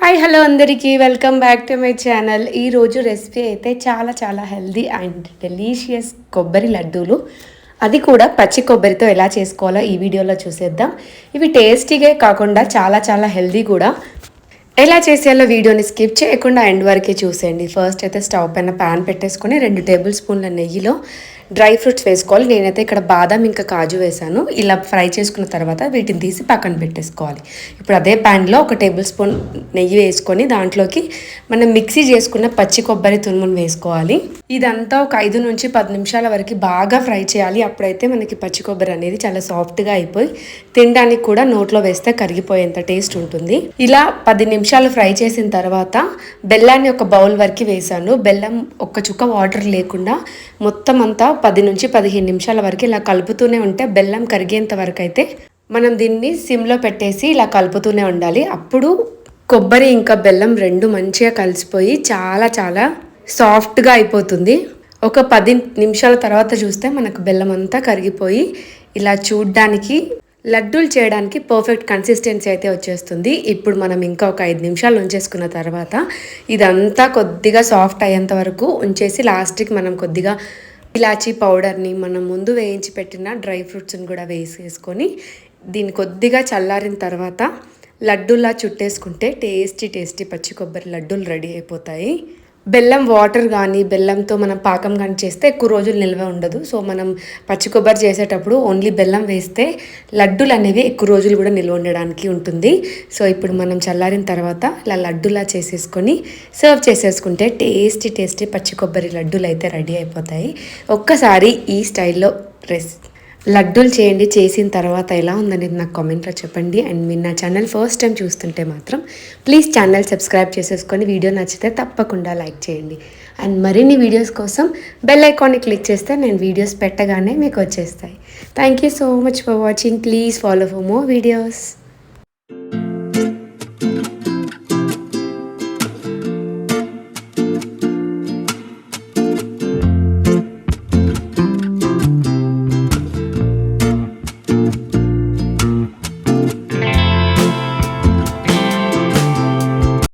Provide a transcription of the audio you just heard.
Hi hello అందరికీ. Welcome back to my channel ఈరోజు recipe అయితే చాలా చాలా హెల్దీ అండ్ డెలీషియస్ కొబ్బరి లడ్డూలు. అది కూడా పచ్చి కొబ్బరితో ఎలా చేసుకోవాలో ఈ వీడియోలో చూసేద్దాం. ఇవి టేస్టీగా కాకుండా చాలా చాలా హెల్దీ కూడా. ఎలా చేసేయాలో వీడియోని స్కిప్ చేయకుండా ఎండ్ వరకే చూసేయండి. ఫస్ట్ అయితే స్టవ్ పైన ప్యాన్ పెట్టేసుకొని రెండు టేబుల్ స్పూన్ల నెయ్యిలో డ్రై ఫ్రూట్స్ వేసుకోవాలి. నేనైతే ఇక్కడ బాదం ఇంకా కాజు వేసాను. ఇలా ఫ్రై చేసుకున్న తర్వాత వీటిని తీసి పక్కన పెట్టేసుకోవాలి. ఇప్పుడు అదే ప్యాన్లో ఒక టేబుల్ స్పూన్ నెయ్యి వేసుకొని దాంట్లోకి మనం మిక్సీ చేసుకున్న పచ్చి కొబ్బరి తురుమును వేసుకోవాలి. ఇదంతా ఒక ఐదు నుంచి పది నిమిషాల వరకు బాగా ఫ్రై చేయాలి. అప్పుడైతే మనకి పచ్చి కొబ్బరి అనేది చాలా సాఫ్ట్గా అయిపోయి తినడానికి కూడా నోట్లో వేస్తే కరిగిపోయేంత టేస్ట్ ఉంటుంది. ఇలా పది నిమిషాలు నిమిషాలు ఫ్రై చేసిన తర్వాత బెల్లాన్ని ఒక బౌల్ వరకు వేసాను బెల్లం ఒక్క చుక్క వాటర్ లేకుండా మొత్తం అంతా పది నుంచి పదిహేను నిమిషాల వరకు ఇలా కలుపుతూనే ఉంటే బెల్లం కరిగేంత వరకు అయితే మనం దీన్ని సిమ్లో పెట్టేసి ఇలా కలుపుతూనే ఉండాలి. అప్పుడు కొబ్బరి ఇంకా బెల్లం రెండు మంచిగా కలిసిపోయి చాలా చాలా సాఫ్ట్గా అయిపోతుంది. ఒక పది నిమిషాల తర్వాత చూస్తే మనకు బెల్లం అంతా కరిగిపోయి ఇలా చూడ్డానికి లడ్డూలు చేయడానికి పర్ఫెక్ట్ కన్సిస్టెన్సీ అయితే వచ్చేస్తుంది. ఇప్పుడు మనం ఇంకా ఒక ఐదు నిమిషాలు ఉంచేసుకున్న తర్వాత ఇదంతా కొద్దిగా సాఫ్ట్ అయ్యేంత వరకు ఉంచేసి లాస్ట్కి మనం కొద్దిగా ఇలాచీ పౌడర్ని మనం ముందు వేయించి పెట్టిన డ్రై ఫ్రూట్స్ని కూడా వేసేసుకొని దీన్ని కొద్దిగా చల్లారిన తర్వాత లడ్డూలా చుట్టేసుకుంటే టేస్టీ టేస్టీ పచ్చి కొబ్బరి లడ్డూలు రెడీ అయిపోతాయి. బెల్లం వాటర్ కానీ బెల్లంతో మనం పాకం కానీ చేస్తే ఎక్కువ రోజులు నిల్వ ఉండదు. సో మనం పచ్చి కొబ్బరి చేసేటప్పుడు ఓన్లీ బెల్లం వేస్తే లడ్డూలు అనేవి ఎక్కువ రోజులు కూడా నిల్వ ఉండడానికి ఉంటుంది. సో ఇప్పుడు మనం చల్లారిన తర్వాత ఇలా లడ్డూలా చేసేసుకొని సర్వ్ చేసేసుకుంటే టేస్టీ టేస్టీ పచ్చి కొబ్బరి లడ్డూలు అయితే రెడీ అయిపోతాయి. ఒక్కసారి ఈ స్టైల్లో రెస్ లడ్డూలు చేయండి చేసిన తర్వాత ఎలా ఉందనేది నాకు కామెంట్లో చెప్పండి. అండ్ మీరు నా ఛానల్ ఫస్ట్ టైం చూస్తుంటే మాత్రం ప్లీజ్ ఛానల్ సబ్స్క్రైబ్ చేసేసుకొని వీడియో నచ్చితే తప్పకుండా లైక్ చేయండి. అండ్ మరిన్ని వీడియోస్ కోసం బెల్ ఐకాన్ని క్లిక్ చేస్తే నేను వీడియోస్ పెట్టగానే మీకు వచ్చేస్తాయి. Thank you so much for watching please follow for more videos